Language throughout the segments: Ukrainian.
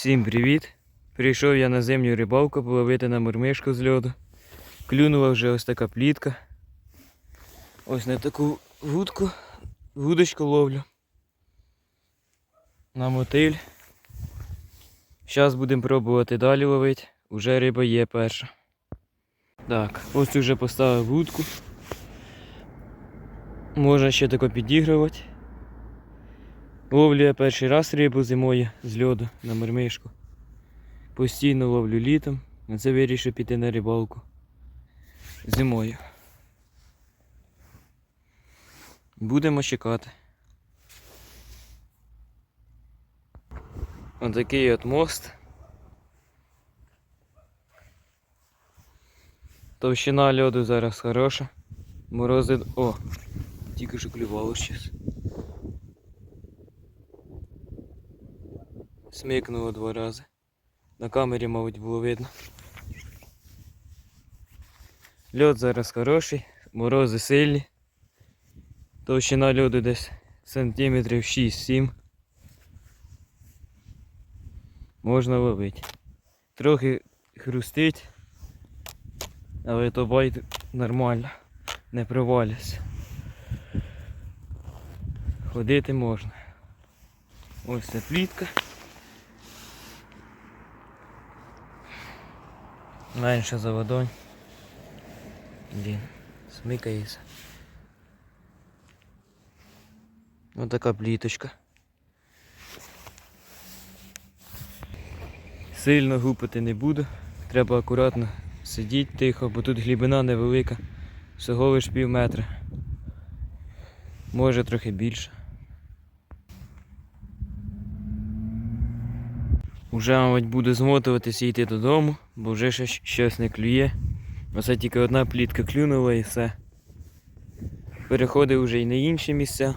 Всім привіт! Прийшов я на зимню рибалку половити на мурмишку з льоду. Клюнула вже ось така плітка. Ось на таку вудку, вудочку ловлю. На мотиль. Зараз будемо пробувати далі ловити. Уже риба є перша. Так, ось вже поставив вудку. Можна ще тако підігрувати. Ловлю я перший раз рибу зимою з льоду на мормишку. Постійно ловлю літом, а це вирішив піти на рибалку зимою. Будемо чекати. Отакий от мост. Товщина льоду зараз хороша. Морози. О! Тільки що клювало щось. Смикнуло два рази. На камері, мабуть, було видно. Льод зараз хороший, морози сильні. Товщина льоду десь сантиметрів 6-7. Можна ловити. Трохи хрустить, але то байт нормально, не проваляться. Ходити можна. Ось ця плітка. Менше за водою. Блін, смикається. Ось така пліточка. Сильно гупати не буду. Треба акуратно сидіти тихо, бо тут глибина невелика. Всього лиш пів метра. Може трохи більше. Уже, мабуть, буду змотуватися йти додому, бо вже ще щось не клює. Оце тільки одна плітка клюнула і все. Переходив вже і на інші місця.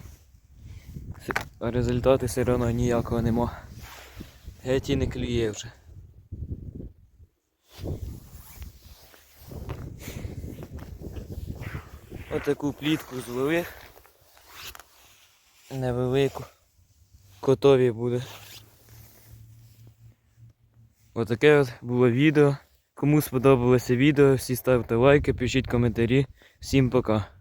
А результату все одно ніякого нема. Геть і не клює вже. Отаку плітку зловив. Невелику. Котові буде. Отаке от було відео. Кому сподобалося відео, всі ставте лайки, пишіть коментарі. Всім пока.